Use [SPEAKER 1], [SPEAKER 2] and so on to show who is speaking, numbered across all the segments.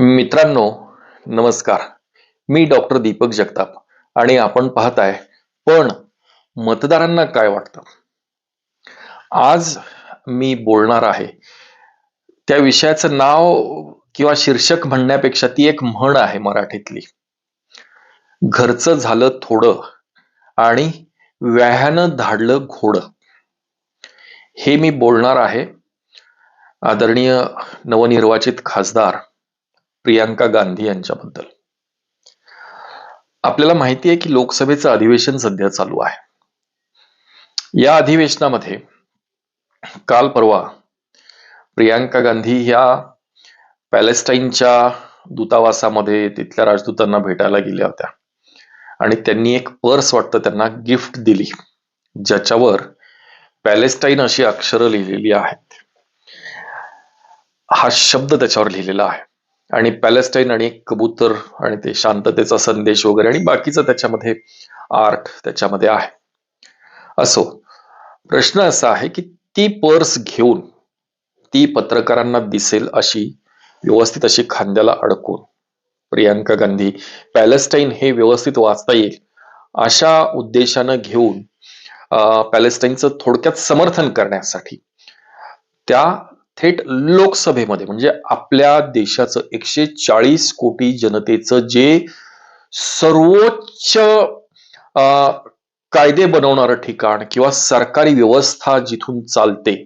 [SPEAKER 1] मित्रांनो नमस्कार. मी डॉक्टर दीपक जगताप आणि आपण पाहताय पण मतदारांना काय वाटतं? आज मी बोलणार आहे त्या विषयाचं नाव किंवा शीर्षक म्हणण्यापेक्षा ती एक म्हण आहे मराठीतली. घरचं झालं थोडं आणि व्याह्यानं धाडलं घोडं. हे मी बोलणार आहे आदरणीय नवनिर्वाचित खासदार प्रियांका गांधी यांच्याबद्दल. आपल्याला माहिती आहे की लोकसभेचं अधिवेशन सध्या चालू आहे. या अधिवेशनामध्ये काल परवा प्रियांका गांधी ह्या पॅलेस्टाईनच्या दूतावासामध्ये तिथल्या राजदूतांना भेटायला गेल्या होत्या. आणि त्यांनी एक पर्स वाटतं त्यांना गिफ्ट दिली ज्याच्यावर पॅलेस्टाईन अशी अक्षरं लिहिलेली आहेत. हा शब्द त्याच्यावर लिहिलेला आहे. आणि पॅलेस्टाईन आणि कबूतर आणि ते शांततेचा संदेश वगैरे आणि बाकीचं त्याच्यामध्ये आर्ट त्याच्यामध्ये आहे. असो प्रश्न असा आहे की ती पर्स घेऊन ती पत्रकारांना दिसेल अशी व्यवस्थित अशी खांद्याला अडकून प्रियांका गांधी पॅलेस्टाईन हे व्यवस्थित वाचता येईल अशा उद्देशानं घेऊन पॅलेस्टाईनचं थोडक्यात समर्थन करण्यासाठी त्या थेट लोकसभेमध्ये म्हणजे आपल्या देशाचं एकशे चाळीस कोटी जनतेचं जे सर्वोच्च कायदे बनवणारं ठिकाण किंवा सरकारी व्यवस्था जिथून चालते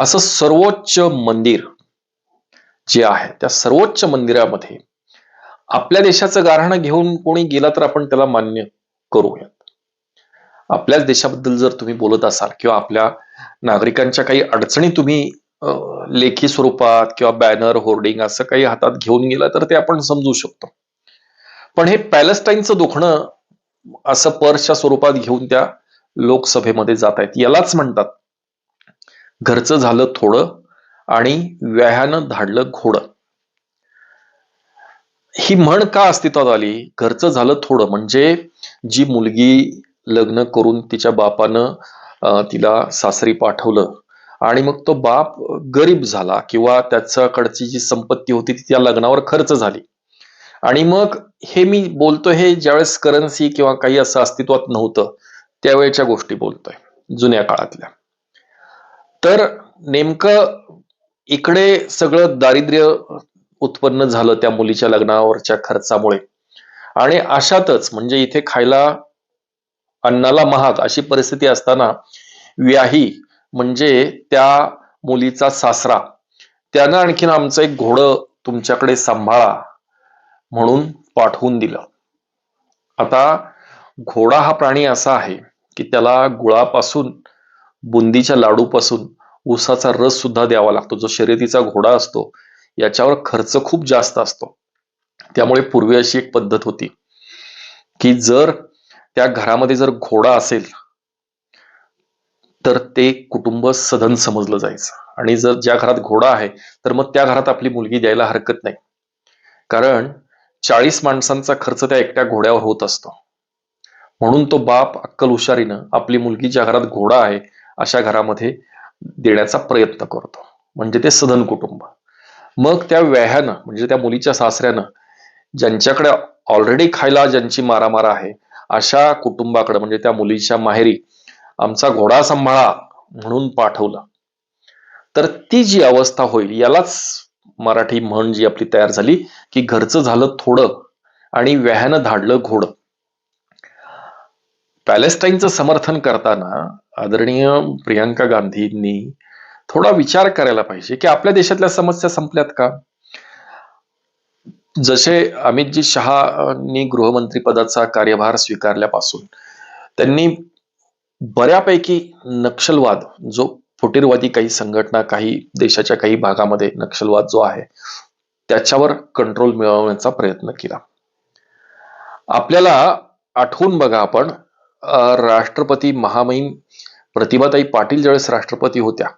[SPEAKER 1] असं सर्वोच्च मंदिर जे आहे त्या सर्वोच्च मंदिरामध्ये आपल्या देशाचं गारहाणं घेऊन कोणी गेला तर आपण त्याला मान्य करूयात. आपल्याच देशाबद्दल जर तुम्ही बोलत असाल किंवा आपल्या नागरिकांच्या काही अडचणी तुम्ही लेखी स्वरूपात किंवा बॅनर होर्डिंग असं काही हातात घेऊन गेलं तर ते आपण समजू शकतो. पण हे पॅलेस्टाईनचं दुखणं असं पर्सच्या स्वरूपात घेऊन त्या लोकसभेमध्ये जात आहेत. यालाच म्हणतात घरचं झालं थोडं आणि व्यायानं धाडलं घोडं. ही म्हण का अस्तित्वात आली? घरचं झालं थोडं म्हणजे जी मुलगी लग्न करून तिच्या बापानं तिला सासरी पाठवलं आणि मग तो बाप गरीब झाला किंवा त्याच्याकडची जी संपत्ती होती ती त्या लग्नावर खर्च झाली. आणि मग हे मी बोलतो हे ज्यावेळेस करन्सी किंवा काही असं अस्तित्वात नव्हतं त्यावेळेच्या गोष्टी बोलतोय जुन्या काळातल्या. तर नेमकं इकडे सगळं दारिद्र्य उत्पन्न झालं त्या मुलीच्या लग्नावरच्या खर्चामुळे. आणि अशातच म्हणजे इथे खायला अन्नाला महाग अशी परिस्थिती असताना व्याही म्हणजे त्या मुलीचा सासरा. त्यानं आणखीन आमचं एक घोडं तुमच्याकडे सांभाळा म्हणून पाठवून दिलं. आता घोडा हा प्राणी असा आहे की त्याला गुळापासून बुंदीच्या लाडूपासून ऊसाचा रस सुद्धा द्यावा लागतो. जो शर्यतीचा घोडा असतो याच्यावर खर्च खूप जास्त असतो. त्यामुळे पूर्वी अशी एक पद्धत होती की जर त्या घरामध्ये जर घोडा असेल तर ते कुटुंब सदन समजलं जायचं. आणि जर ज्या घरात घोडा आहे तर मग त्या घरात आपली मुलगी द्यायला हरकत नाही. कारण चाळीस माणसांचा खर्च त्या एकट्या घोड्यावर होत असतो. म्हणून तो बाप अक्कल हुशारीनं आपली मुलगी ज्या घरात घोडा आहे अशा घरामध्ये देण्याचा प्रयत्न करतो. म्हणजे ते सदन कुटुंब. मग त्या व्याह्यानं म्हणजे त्या मुलीच्या सासऱ्यानं ज्यांच्याकडे ऑलरेडी खायला ज्यांची मारामारा आहे अशा कुटुंबाकडे म्हणजे त्या मुलीच्या माहेरी आमचा घोडा सांभाळा म्हणून पाठवला. तर ती जी अवस्था होईल यालाच मराठी म्हण जी आपली तयार झाली की घरचं झालं थोडं आणि व्याह्यानं धाडलं घोडं. पॅलेस्टाईनचं समर्थन करताना आदरणीय प्रियांका गांधींनी थोडा विचार करायला पाहिजे की आपल्या देशातल्या समस्या संपल्यात का? जसे अमितजी शहानी गृहमंत्री पदाचा कार्यभार स्वीकारल्यापासून त्यांनी बऱ्यापैकी नक्षलवाद जो फुटीरवादी काही संघटना काही देशाच्या काही भागामध्ये नक्षलवाद जो आहे त्याच्यावर कंट्रोल मिळवण्याचा प्रयत्न केला. आपल्याला आठवून बघा आपण राष्ट्रपती महामहिम प्रतिभाताई पाटील ज्यावेळेस राष्ट्रपती होत्या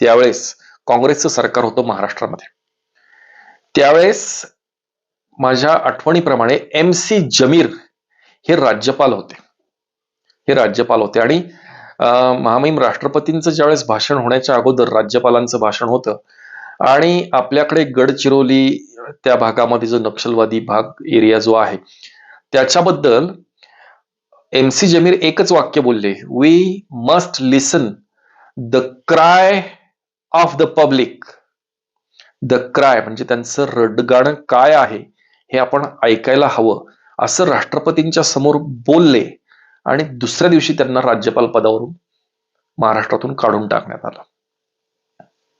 [SPEAKER 1] त्यावेळेस काँग्रेसचं सरकार होतं महाराष्ट्रामध्ये. त्यावेळेस माझ्या आठवणीप्रमाणे एम सी जमीर हे राज्यपाल होते. हे राज्यपाल होते. आणि महामहिम राष्ट्रपतींचं ज्यावेळेस भाषण होण्याच्या अगोदर राज्यपालांचं भाषण होतं आणि आपल्याकडे गडचिरोली त्या भागामध्ये जो नक्षलवादी भाग एरिया जो आहे त्याच्याबद्दल एम सी जमीर एकच वाक्य बोलले we must listen the cry of the public the cry म्हणजे त्यांचं रडगाणं काय आहे हे आपण ऐकायला हवं असं राष्ट्रपतींच्या समोर बोलले. आणि दुसऱ्या दिवशी त्यांना राज्यपाल पदावरून महाराष्ट्रातून काढून टाकण्यात आलं.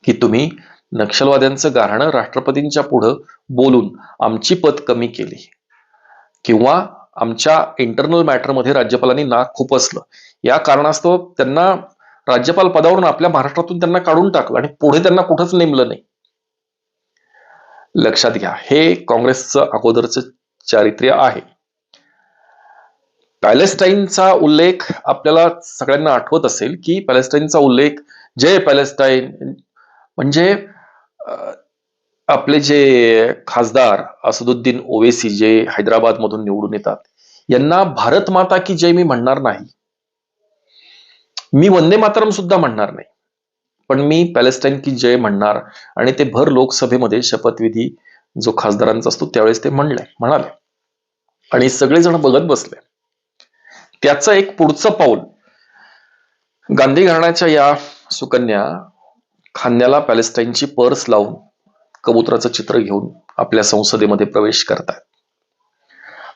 [SPEAKER 1] की तुम्ही नक्षलवाद्यांचं गारहाणं राष्ट्रपतींच्या पुढं बोलून आमची पद कमी केली. किंवा आमच्या इंटरनल मॅटरमध्ये राज्यपालांनी नाक खुपसलं. या कारणास्तव त्यांना राज्यपाल पदावरून आपल्या महाराष्ट्रातून त्यांना काढून टाकलं आणि पुढे त्यांना कुठंच नेमलं नाही. लक्षात घ्या हे काँग्रेसचं अगोदरचं चारित्र्य आहे. पॅलेस्टाईनचा उल्लेख आपल्याला सगळ्यांना आठवत असेल की पॅलेस्टाईनचा उल्लेख जय पॅलेस्टाईन म्हणजे आपले जे खासदार असदुद्दीन ओवेसी जे हैदराबाद मधून निवडून येतात यांना भारत माता की जय मी म्हणणार नाही. मी वंदे मातरम सुद्धा म्हणणार नाही. पण मी पॅलेस्टाईन की जय म्हणणार आणि ते भर लोकसभेमध्ये शपथविधी जो खासदारांचा असतो त्यावेळेस ते म्हणले म्हणाले. आणि सगळेजण बघत बसले. त्याचं एक पुढचं पाऊल. गांधी घराण्याच्या या सुकन्या खांद्याला पॅलेस्टाईनची पर्स लावून कबुतराचं चित्र घेऊन आपल्या संसदेमध्ये प्रवेश करतात.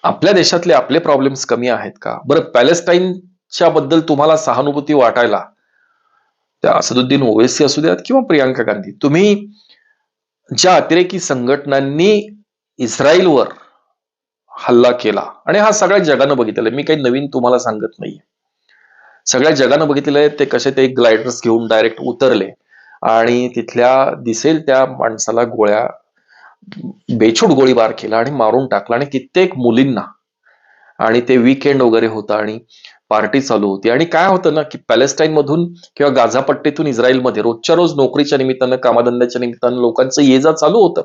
[SPEAKER 1] आपल्या देशातले आपले प्रॉब्लेम्स कमी आहेत का? बरं पॅलेस्टाईनच्या बद्दल तुम्हाला सहानुभूती वाटायला त्या असदुद्दीन ओवेसी असू द्यात किंवा प्रियांका गांधी तुम्ही ज्या अतिरेकी संघटनांनी इस्रायलवर हल्ला केला. आणि हा सगळ्या जगानं बघितलेला आहे. मी काही नवीन तुम्हाला सांगत नाही सगळ्या जगानं बघितलेलं आहे. ते कसे ते ग्लायडर्स घेऊन डायरेक्ट उतरले. आणि तिथल्या दिसेल त्या माणसाला गोळ्या बेछूट गोळीबार केला आणि मारून टाकला. आणि कित्येक मुलींना आणि ते वीकेंड वगैरे होतं आणि पार्टी चालू होती. आणि काय होतं ना की पॅलेस्टाईन मधून किंवा गाझापट्टीतून इस्रायलमध्ये रोजच्या रोज नोकरीच्या निमित्तानं कामाधंद्याच्या निमित्तानं लोकांचं ये जा चालू होतं.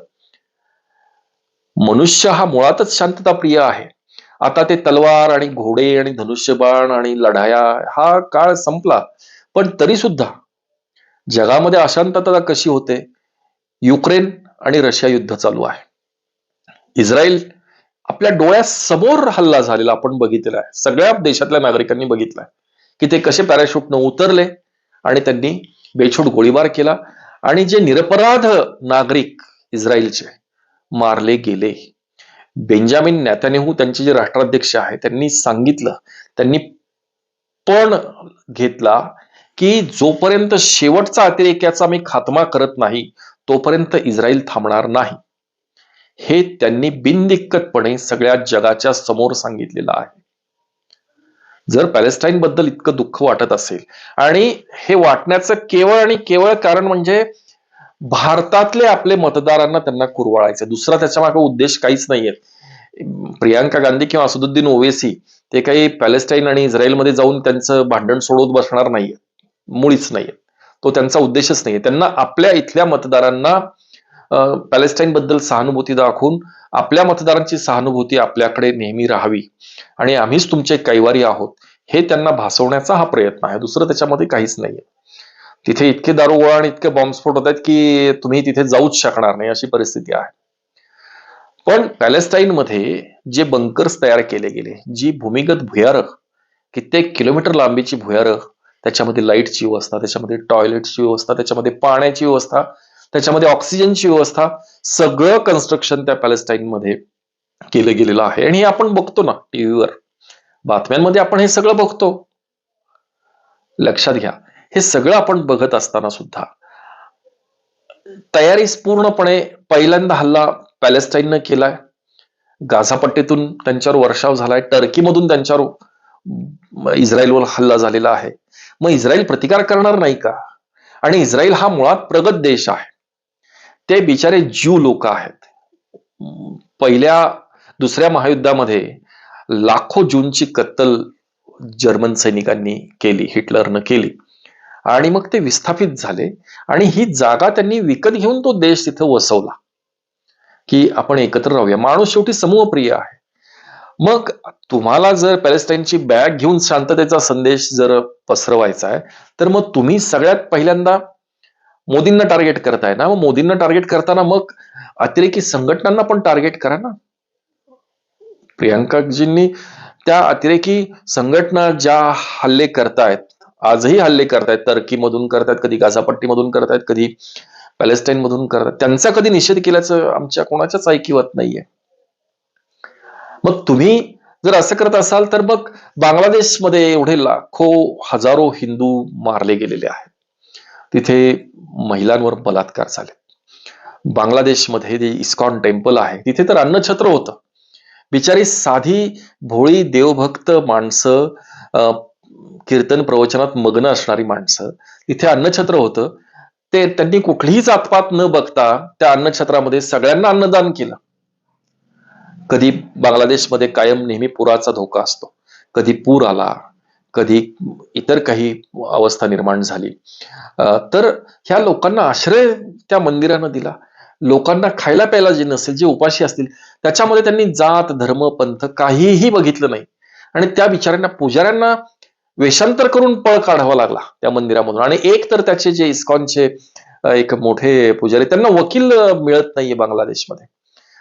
[SPEAKER 1] मनुष्य हा मुळातच शांतता प्रिय आहे. आता ते तलवार आणि घोडे आणि धनुष्यबाण आणि लढाया हा काळ संपला पण तरी सुद्धा जगामध्ये अशांतता कशी होते? युक्रेन आणि रशिया युद्ध चालू आहे. इस्रायल आपल्या डोळ्यासमोर हल्ला झालेला आपण बघितलेला आहे. सगळ्या देशातल्या नागरिकांनी बघितलाय की ते कसे पॅराशूटनं उतरले आणि त्यांनी बेछूट गोळीबार केला आणि जे निरपराध नागरिक इस्रायलचे मारले गेले. बेंजामिन नेतान्याहू त्यांचे जे राष्ट्राध्यक्ष आहे त्यांनी सांगितलं त्यांनी पण घेतला की जोपर्यंत शेवटचा अतिरेक्याचा मी खात्मा करत नाही तोपर्यंत इस्रायल थांबणार नाही. हे त्यांनी बिनदिक्कतपणे सगळ्या जगाच्या समोर सांगितलेलं आहे. जर पॅलेस्टाईन बद्दल इतकं दुःख वाटत असेल आणि हे वाटण्याचं केवळ आणि केवळ कारण म्हणजे भारतातले आपले मतदारांना त्यांना कुरवाळायचं. दुसरा त्याच्यामागे उद्देश काहीच नाहीये. प्रियांका गांधी किंवा असदुद्दीन ओवेसी ते काही पॅलेस्टाईन आणि इस्रायलमध्ये जाऊन त्यांचं भांडण सोडवत बसणार नाहीये. मुळीच नाहीये. तो त्यांचा उद्देशच नाहीये. त्यांना आपल्या इथल्या मतदारांना पॅलेस्टाईन बद्दल सहानुभूती दाखवून आपल्या मतदारांची सहानुभूती आपल्याकडे नेहमी राहावी. आणि आम्हीच तुमचे कैवारी आहोत. हे त्यांना भासवण्याचा हा प्रयत्न आहे. दुसरं त्याच्यामध्ये काहीच नाहीये. तिथे इतके दारुगोळा आणि इतके बॉम्बस्फोट होत आहेत की तुम्ही तिथे जाऊच शकणार नाही अशी परिस्थिती आहे. पण पॅलेस्टाईनमध्ये जे बंकर्स तयार केले गेले जी भूमिगत भुयारं कित्येक किलोमीटर लांबीची भुयारं त्याच्यामध्ये लाईटची व्यवस्था त्याच्यामध्ये टॉयलेटची व्यवस्था त्याच्यामध्ये पाण्याची व्यवस्था त्याच्यामध्ये ऑक्सिजनची व्यवस्था सगळं कन्स्ट्रक्शन त्या पॅलेस्टाईनमध्ये केलं गेलेलं आहे. आणि हे आपण बघतो ना टीव्हीवर. बातम्यांमध्ये आपण हे सगळं बघतो. लक्षात घ्या. हे सगळं आपण बघत असताना सुद्धा तयारी पूर्णपणे पहिल्यांदा हल्ला पॅलेस्टाईननं केलाय. गाझापट्टीतून त्यांच्यावर वर्षाव झालाय. टर्कीमधून त्यांच्यावर इस्रायलवर हल्ला झालेला आहे. मग इस्रायल प्रतिकार करणार नाही का? आणि इस्रायल हा मुळात प्रगत देश आहे. ते बिचारे ज्यू लोक आहेत. पहिल्या दुसऱ्या महायुद्धामध्ये लाखो जूनची कत्तल जर्मन सैनिकांनी केली हिटलरनं केली. आणि मग ते विस्थापित झाले. आणि ही जागा त्यांनी विकत घेऊन तो देश तिथं वसवला. की आपण एकत्र राहूया. माणूस शेवटी समूहप्रिय आहे. मग तुम्हाला जर पॅलेस्टाईनची बॅग घेऊन शांततेचा संदेश जर पसरवायचा आहे तर मग तुम्ही सगळ्यात पहिल्यांदा मोदींना टार्गेट करताय ना? मग मोदींना टार्गेट करताना मग अतिरेकी संघटनांना पण टार्गेट करा ना? प्रियांकाजींनी त्या अतिरेकी संघटना ज्या हल्ले करतायत आजही हल्ले करतायत टर्कीमधून करतायत कधी गाझापट्टीमधून करतायत कधी पॅलेस्टाईन मधून करतायत. त्यांचा कधी निषेध केल्याचं आमच्या कोणाच्याच ऐकिवत नाहीये. मग तुम्ही जर असं करत असाल तर मग बांगलादेशमध्ये एवढे लाखो हजारो हिंदू मारले गेलेले आहेत. तिथे महिलांवर बलात्कार झाले. बांगलादेशमध्ये जे इस्कॉन टेम्पल आहे तिथे तर अन्नछत्र होतं. बिचारी साधी भोळी देवभक्त माणसं अं, कीर्तन प्रवचनात मग्न असणारी माणसं तिथे अन्नछत्र होतं. ते त्यांनी कुठलीही जातपात न बघता त्या अन्नछत्रामध्ये सगळ्यांना अन्नदान केलं. कधी बांगलादेशमध्ये कायम नेहमी पुराचा धोका असतो. कधी पूर आला कधी इतर काही अवस्था निर्माण झाली. तर ह्या लोकांना आश्रय त्या मंदिरानं दिला. लोकांना खायला प्यायला जे नसेल जे उपाशी असतील त्याच्यामध्ये त्यांनी जात धर्म पंथ काहीही बघितलं नाही. आणि त्या बिचाऱ्यांना पुजाऱ्यांना वेषांतर करून पळ काढावा लागला त्या मंदिरामधून. आणि एक तर त्याचे जे इस्कॉनचे एक मोठे पुजारी त्यांना वकील मिळत नाहीये बांगलादेशमध्ये.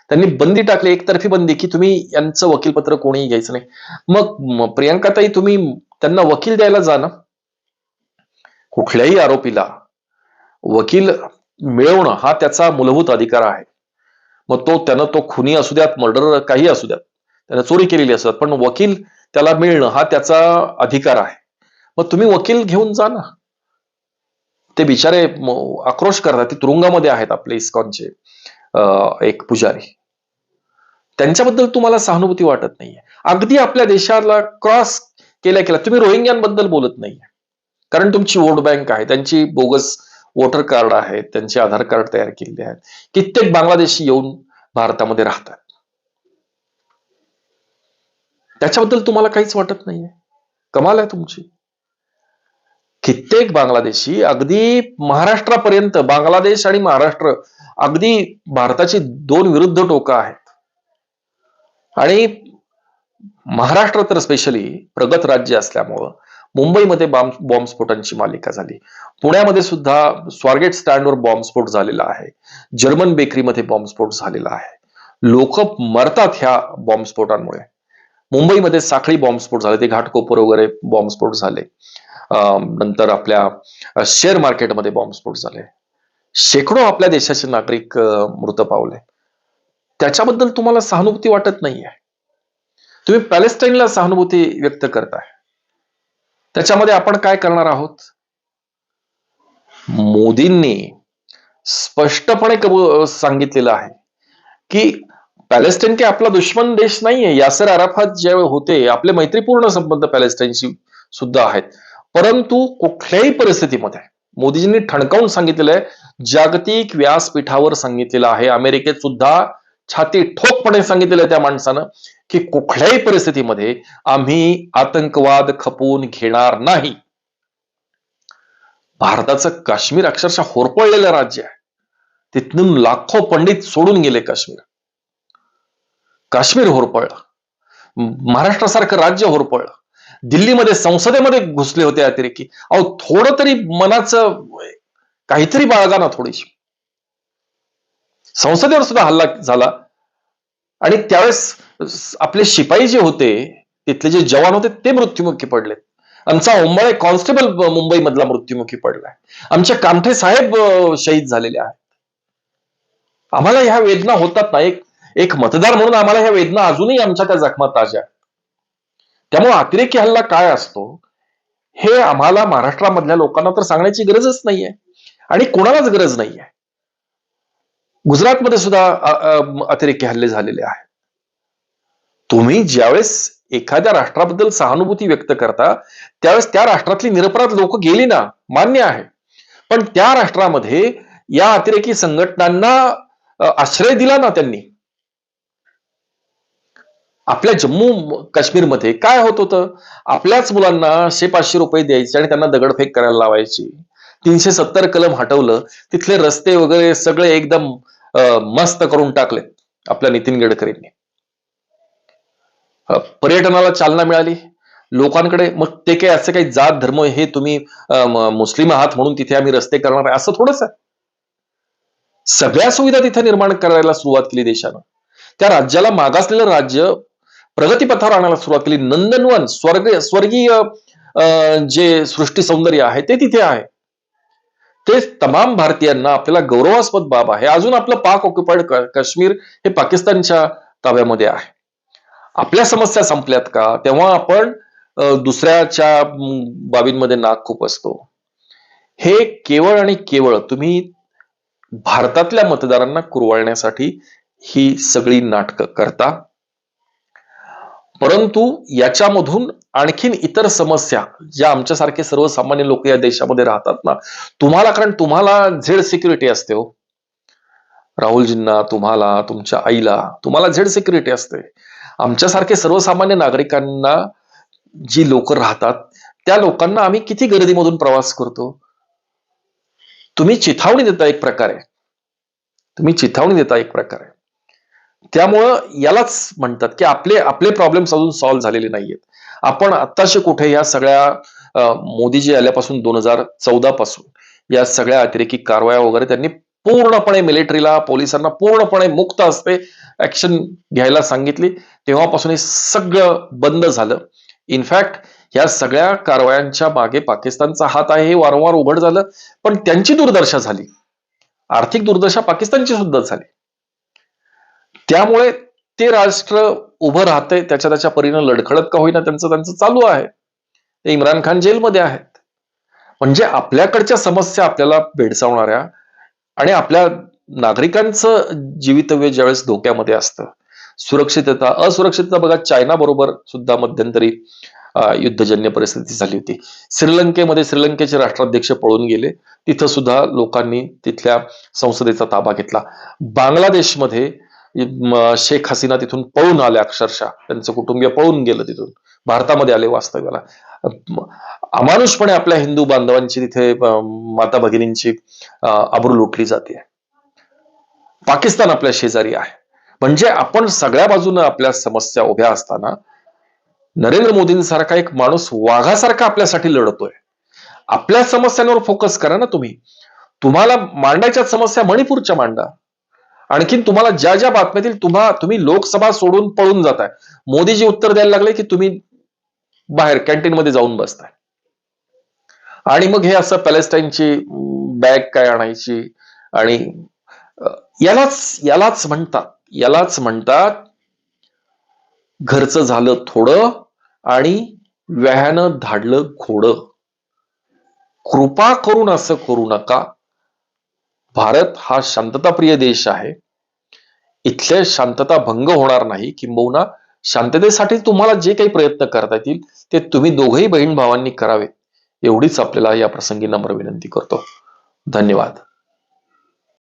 [SPEAKER 1] त्यांनी बंदी टाकली एकतर्फी बंदी की तुम्ही यांचं वकीलपत्र कोणीही घ्यायचं नाही. मग प्रियांकाताई तुम्ही त्यांना वकील द्यायला जा ना. कुठल्याही आरोपीला वकील मिळवणं हा त्याचा मूलभूत अधिकार आहे. मग तो त्यानं तो खुनी असू द्यात मर्डर काही असू द्यात त्यानं चोरी केलेली असतात पण वकील त्याला मिळणं हा त्याचा अधिकार आहे. मग तुम्ही वकील घेऊन जा ना. ते बिचारे आक्रोश करतात. ते तुरुंगामध्ये आहेत आपले इस्कॉनचे एक पुजारी. त्यांच्याबद्दल तुम्हाला सहानुभूती वाटत नाहीये. अगदी आपल्या देशाला क्रॉस केल्या केल्या तुम्ही रोहिंग्यांबद्दल बोलत नाहीये. कारण तुमची वोट बँक आहे. त्यांची बोगस वोटर कार्ड आहेत त्यांचे आधार कार्ड तयार केलेले आहेत. कित्येक बांगलादेशी येऊन भारतामध्ये राहतात. त्याच्याबद्दल तुम्हाला काहीच वाटत नाहीये. कमाल आहे तुमची. कित्येक बांगलादेशी अगदी महाराष्ट्रापर्यंत बांगलादेश आणि महाराष्ट्र अगदी भारताची दोन विरुद्ध टोकं आहेत. आणि महाराष्ट्र तर स्पेशली प्रगत राज्य असल्यामुळं मुंबईमध्ये बॉम्ब बॉम्बस्फोटांची मालिका झाली. पुण्यामध्ये सुद्धा स्वारगेट स्टँडवर बॉम्बस्फोट झालेला आहे. जर्मन बेकरीमध्ये बॉम्बस्फोट झालेला आहे. लोक मरतात ह्या बॉम्बस्फोटांमुळे मुंबईमध्ये साखळी बॉम्बस्फोट झाले ते घाटकोपर वगैरे बॉम्बस्फोट झाले. नंतर आपल्या शेअर मार्केटमध्ये बॉम्बस्फोट झाले. शेकडो आपल्या देशाचे नागरिक मृत पावले. त्याच्याबद्दल तुम्हाला सहानुभूती वाटत नाहीये. तुम्ही पॅलेस्टाईनला सहानुभूती व्यक्त करताय. त्याच्यामध्ये आपण काय करणार आहोत? मोदींनी स्पष्टपणे सांगितलेलं आहे की पॅलेस्टाईन काही आपला दुश्मन देश नाहीये. यासर अराफात जे होते आपले मैत्रीपूर्ण संबंध पॅलेस्टाईनशी सुद्धा आहेत. परंतु कुठल्याही परिस्थितीमध्ये मोदीजींनी ठणकावून सांगितलेलं आहे जागतिक व्यासपीठावर सांगितलेलं आहे. अमेरिकेत सुद्धा छाती ठोकपणे सांगितलेलं त्या माणसानं की कुठल्याही परिस्थितीमध्ये आम्ही आतंकवाद खपवून घेणार नाही. भारताचं काश्मीर अक्षरशः होरपळलेलं राज्य आहे. तिथून लाखो पंडित सोडून गेले काश्मीर. काश्मीर होरपळलं महाराष्ट्रासारखं राज्य होरपळलं दिल्लीमध्ये संसदेमध्ये घुसले होते अतिरेकी. अहो थोडं तरी मनाचं काहीतरी बाळगा ना थोडीशी. संसदेवर सुद्धा हल्ला झाला. आणि त्यावेळेस आपले शिपाई जे होते तिथले जे जवान होते ते मृत्युमुखी पडले आमचा ओंबाळे कॉन्स्टेबल मुंबई मधला मृत्युमुखी पडलाय. आमचे कामठे साहेब शहीद झालेले आहेत. आम्हाला ह्या वेदना होतात ना एक एक मतदार म्हणून आम्हाला ह्या वेदना अजूनही आमच्या त्या जखमा ताज्या त्यामुळे अतिरेकी हल्ला काय असतो हे आम्हाला महाराष्ट्रामधल्या लोकांना तर सांगण्याची गरजच नाहीये आणि कोणालाच गरज नाहीये. गुजरातमध्ये सुद्धा अतिरेकी हल्ले झालेले आहेत. तुम्ही ज्यावेळेस एखाद्या राष्ट्राबद्दल सहानुभूती व्यक्त करता त्यावेळेस त्या राष्ट्रातली निरपराध लोक गेली ना मान्य आहे. पण त्या राष्ट्रामध्ये या अतिरेकी संघटनांना आश्रय दिला ना त्यांनी आपल्या जम्मू काश्मीरमध्ये काय होत होतं? आपल्याच मुलांना शे पाचशे रुपये द्यायचे आणि त्यांना दगडफेक करायला लावायची. तीनशे सत्तर कलम हटवलं. तिथले रस्ते वगैरे सगळे एकदम मस्त करून टाकले आपल्या नितीन गडकरींनी. पर्यटनाला चालना मिळाली. लोकांकडे मग ते काही असं काही जात धर्म हे तुम्ही मुस्लिम आहात म्हणून तिथे आम्ही रस्ते करणार आहे? असं थोडंच आहे सगळ्या सुविधा तिथे निर्माण करायला सुरुवात केली देशानं. त्या राज्याला मागासलेलं राज्य प्रगतीपथावर आणायला सुरुवात केली. नंदनवन स्वर्ग स्वर्गीय अं, जे सृष्टी सौंदर्य आहे ते तिथे आहे. ते तमाम भारतीयांना आपल्याला गौरवास्पद बाब आहे. अजून आपलं पाक ऑक्युपाईड काश्मीर हे पाकिस्तानच्या ताब्यामध्ये आहे. आपल्या समस्या संपल्यात का? तेव्हा आपण दुसऱ्याच्या बाबींमध्ये नाक खूप असतो. हे केवळ आणि केवळ तुम्ही भारतातल्या मतदारांना कुरवाळण्यासाठी ही सगळी नाटकं करता. परंतु याच्यामधून आणखीन इतर समस्या ज्या आमच्यासारखे सर्वसामान्य लोक या देशामध्ये राहतात ना तुम्हाला कारण तुम्हाला झेड सिक्युरिटी असते हो. राहुलजींना तुम्हाला तुमच्या आईला तुम्हाला झेड सिक्युरिटी असते. आमच्यासारखे सर्वसामान्य नागरिकांना जी लोक राहतात त्या लोकांना आम्ही किती गर्दीमधून प्रवास करतो? तुम्ही चिथावणी देता एक प्रकारे. तुम्ही चिथावणी देता एक प्रकारे. त्यामुळं यालाच म्हणतात की आपले आपले प्रॉब्लेम्स अजून सॉल्व्ह झालेले नाहीयेत. आपण आत्ताशे कुठे या सगळ्या मोदीजी आल्यापासून दोन हजार चौदा पासून या सगळ्या अतिरेकी कारवाया वगैरे त्यांनी पूर्णपणे मिलिटरीला पोलिसांना पूर्णपणे मुक्त असते ऍक्शन घ्यायला सांगितली. तेव्हापासून हे सगळं बंद झालं. इनफॅक्ट या सगळ्या कारवायांच्या मागे पाकिस्तानचा हात आहे हे वारंवार उघड झालं. पण त्यांची दुर्दशा झाली. आर्थिक दुर्दशा पाकिस्तानची सुद्धा झाली. त्यामुळे ते राष्ट्र उभं राहतंय त्याच्या त्याच्या परीनं लडखडत का होईना त्यांचं त्यांचं चालू आहे. ते इम्रान खान जेलमध्ये आहेत. म्हणजे आपल्याकडच्या समस्या आपल्याला भेडसावणाऱ्या आणि आपल्या नागरिकांचं जीवितव्य ज्यावेळेस धोक्यामध्ये असतं सुरक्षितता असुरक्षितता बघा चायना बरोबर सुद्धा मध्यंतरी युद्धजन्य परिस्थिती झाली होती. श्रीलंकेमध्ये श्रीलंकेचे राष्ट्राध्यक्ष पळून गेले. तिथं सुद्धा लोकांनी तिथल्या संसदेचा ताबा घेतला. बांगलादेशमध्ये शेख हसीना तिथून पळून आले अक्षरशः. त्यांचं कुटुंबीय पळून गेलं तिथून. भारतामध्ये आले वास्तव्याला. अमानुषपणे आपल्या हिंदू बांधवांची तिथे माता भगिनींची अं, आबरू लुटली जाते. पाकिस्तान आपल्या शेजारी आहे. म्हणजे आपण सगळ्या बाजूनं आपल्या समस्या उभ्या असताना नरेंद्र मोदींसारखा एक माणूस वाघासारखा आपल्यासाठी लढतोय. आपल्या समस्यांवर फोकस करा ना तुम्ही. तुम्हाला मांडायच्या समस्या मणिपूरच्या मांडा. आणखीन तुम्हाला ज्या ज्या बातम्यातील तुम्हा तुम्ही लोकसभा सोडून पळून जाताय मोदीजी उत्तर द्यायला लागले की तुम्ही बाहेर कॅन्टीन मध्ये जाऊन बसताय. आणि मग हे असं पॅलेस्टाईनची बॅग काय आणायची? आणि यालाच यालाच म्हणतात यालाच म्हणतात घरचं झालं थोडं आणि व्यायानं धाडलं घोडं. कृपा करून असं करू नका. भारत हा शांतताप्रिय देश आहे. इथले शांतता भंग होणार नाही किंबहुना शांततेसाठी तुम्हाला जे काही प्रयत्न करता येतील ते तुम्ही दोघही बहीण भावांनी करावे एवढीच आपल्याला या प्रसंगी नम्र विनंती करतो. धन्यवाद.